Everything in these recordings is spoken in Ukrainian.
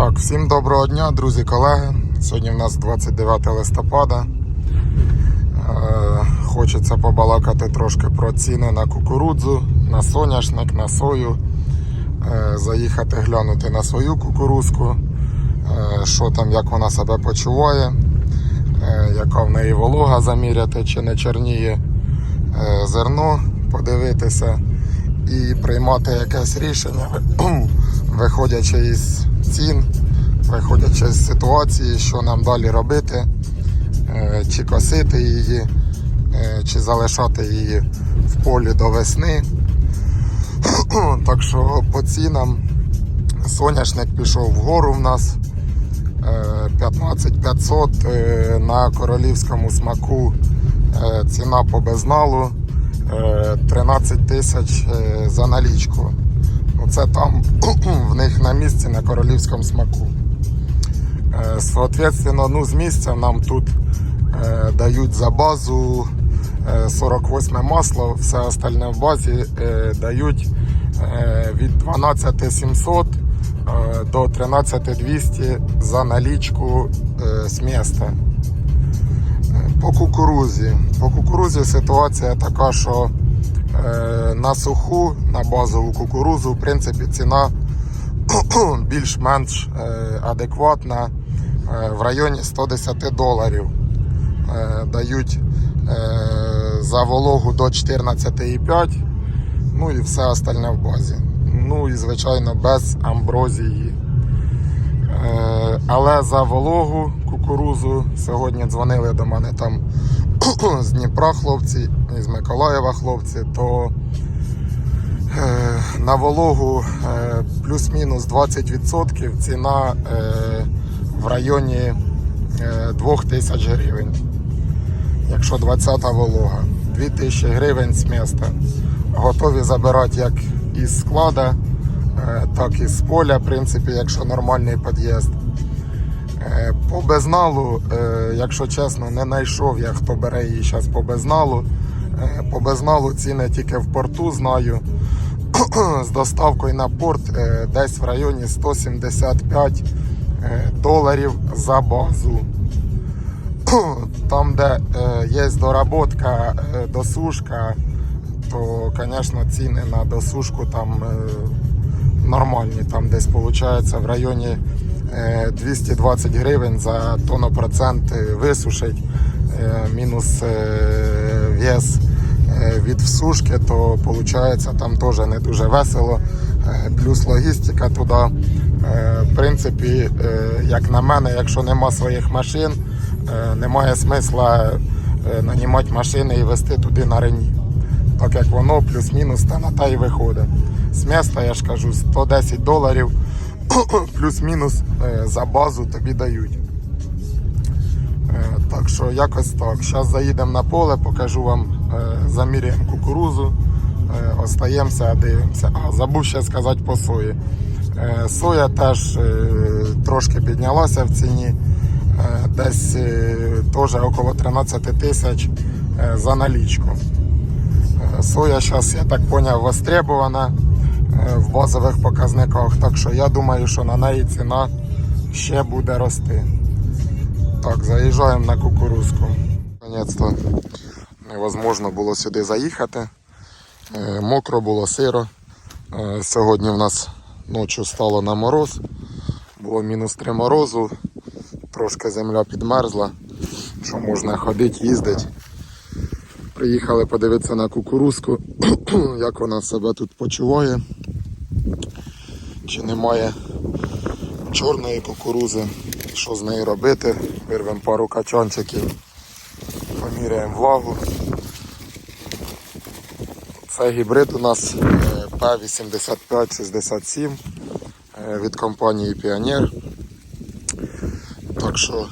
Так, всім доброго дня, друзі, колеги. Сьогодні в нас 29 листопада. Е, хочеться побалакати трошки про ціни на кукурудзу, на соняшник, на сою. Е, заїхати глянути на свою кукурузку, е, що там, як вона себе почуває, е, яка в неї волога заміряти, чи не чорніє е, зерно, подивитися і приймати якесь рішення, виходячи із цін, виходячи з ситуації, що нам далі робити, е, чи косити її, е, чи залишати її в полі до весни. Так що по цінам соняшник пішов вгору в нас. е, 15 500 е, на королівському смаку ціна по безналу е, 13 тисяч за налічку. Це там в них на місці на королівському смаку. Е, Соответственно, ну, з місця нам тут е, дають за базу е, 48 масло, все остальне в базі е, дають е, від 12 700 е, до 13 200 за налічку е, з міста. Е, По кукурузі. По кукурузі ситуація така, що е, на суху, на базову кукурузу, в принципі, ціна більш-менш е, адекватна е, в районі 110 доларів. Е, Дають е, за вологу до 14,5, ну і все остальне в базі. Ну і звичайно без амброзії. Е, Але за вологу кукурузу сьогодні дзвонили до мене там з Дніпра хлопці, з Миколаєва хлопці, то е, на вологу е, плюс-мінус 20% ціна е, в районі е, 2000 гривень. Якщо 20-та волога, 2000 гривень з міста. Готові забирати як із склада, так і з поля, в принципі, якщо нормальний під'їзд. Е, По безналу, е, якщо чесно, не знайшов я, хто бере її зараз по безналу. Е, По безналу ціни тільки в порту знаю. З доставкою на порт десь в районі 175 е, доларів за базу. Там, де є доработка, досушка, то, звісно, ціни на досушку там нормальні. Там десь виходить в районі 220 гривень за тонопроцент е, висушить, е, мінус е, вес е, від всушки, то виходить там теж не дуже весело. Е, Плюс логістика туди. Е, В принципі, е, як на мене, якщо нема своїх машин, е, немає смисла е, нанімати машини і везти туди на рені. Так як воно плюс-мінус та на та й виходить. З міста, я ж кажу, 110 доларів плюс-мінус е, за базу тобі дають. Е, Так що якось так. Зараз заїдемо на поле, покажу вам, е, заміряємо кукурузу, остаємося, дивимося. А, забув ще сказати по сої. Соя теж трошки піднялася в ціні. Десь теж около 13 тисяч за налічку. Соя зараз, я так зрозумів, востребована в базових показниках. Так що я думаю, що на неї ціна ще буде рости. Так, заїжджаємо на кукурузку. Наконець-то невозможно було сюди заїхати. Е, Мокро було сиро. Е, Сьогодні в нас ночі стало на мороз. Було мінус 3 морозу. Трошки земля підмерзла. Що можна ходити, їздити. Приїхали подивитися на кукурузку, як вона себе тут почуває. Чи немає чорної кукурузи, що з нею робити. Вирвемо пару качанчиків, поміряємо влагу. Це гібрид у нас е, P8567 е, від компанії Pioneer. Так що,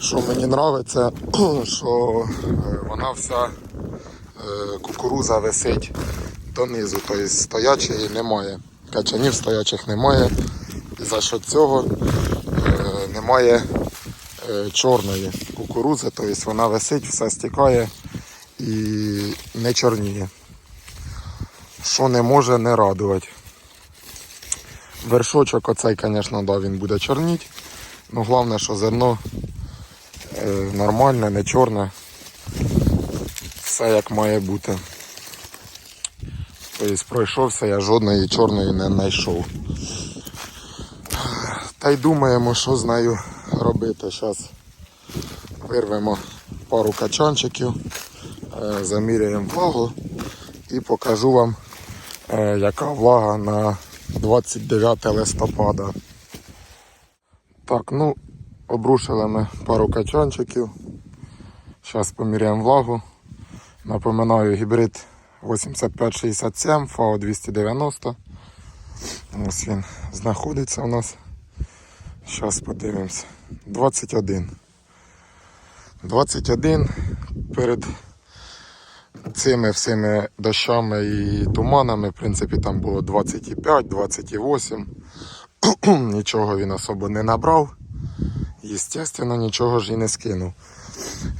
що мені подобається, що е, вона вся е, кукуруза висить донизу, тобто стоячої немає. Качанів стоячих немає. І за що цього е, немає чорної кукурузи, тобто вона висить, все стікає і не чорніє. Що не може не радувати. Вершочок оцей, звісно, да, він буде чорніть. Ну, головне, що зерно е, нормальне, не чорне. Все як має бути. Тобто пройшовся, я жодної чорної не знайшов. Та й думаємо, що з нею робити. Зараз вирвемо пару качанчиків, е, заміряємо влагу і покажу вам, е, яка влага на 29 листопада. Так, ну, обрушили ми пару качанчиків. Зараз поміряємо влагу. Напоминаю, гібрид 8567 ФАО 290. Ось він знаходиться у нас. Зараз подивимось. 21. 21 перед цими всіми дощами і туманами, в принципі, там було 25, 28. Нічого він особо не набрав. Єстественно, нічого ж і не скинув.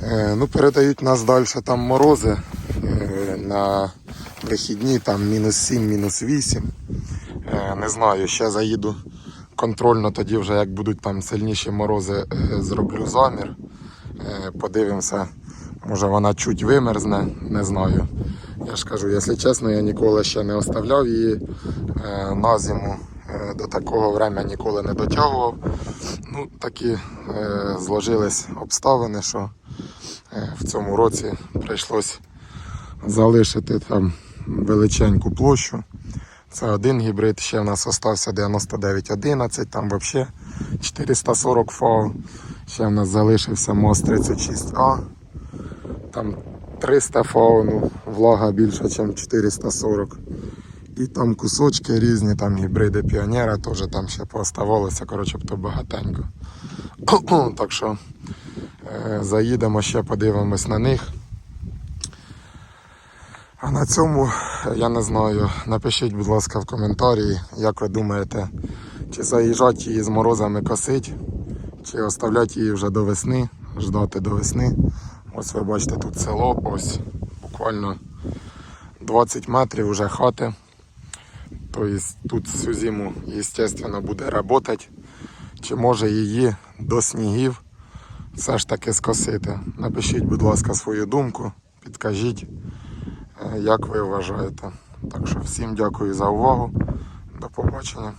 Е, ну, передають нас далі там морози е, на вихідні, там мінус 7, мінус 8. Е, не знаю, ще заїду контрольно, тоді вже як будуть там сильніші морози, е, зроблю замір. Е, подивимося, може вона чуть вимерзне, не знаю. Я ж кажу, якщо чесно, я ніколи ще не оставляв її е, на зиму. Е, До такого времени ніколи не дотягував. Ну, такі е, зложились обставини, що е, в цьому році прийшлось залишити там величеньку площу. Це один гібрид, ще в нас остався 9911, там взагалі 440 фау. Ще в нас залишився МОЗ 36А. Там 300 фау, ну, влага більше, ніж 440. І там кусочки різні, там гібриди піонера теж там ще пооставалося, коротше, то багатенько. так що е, заїдемо ще подивимось на них. А на цьому я не знаю. Напишіть, будь ласка, в коментарі, як ви думаєте, чи заїжджати її з морозами косить, чи оставляти її вже до весни, ждати до весни. Ось ви бачите тут село, ось буквально 20 метрів вже хати. Тобто тут всю зиму, звісно, буде працювати. Чи може її до снігів все ж таки скосити? Напишіть, будь ласка, свою думку, підкажіть, е, як ви вважаєте. Так що всім дякую за увагу. До побачення.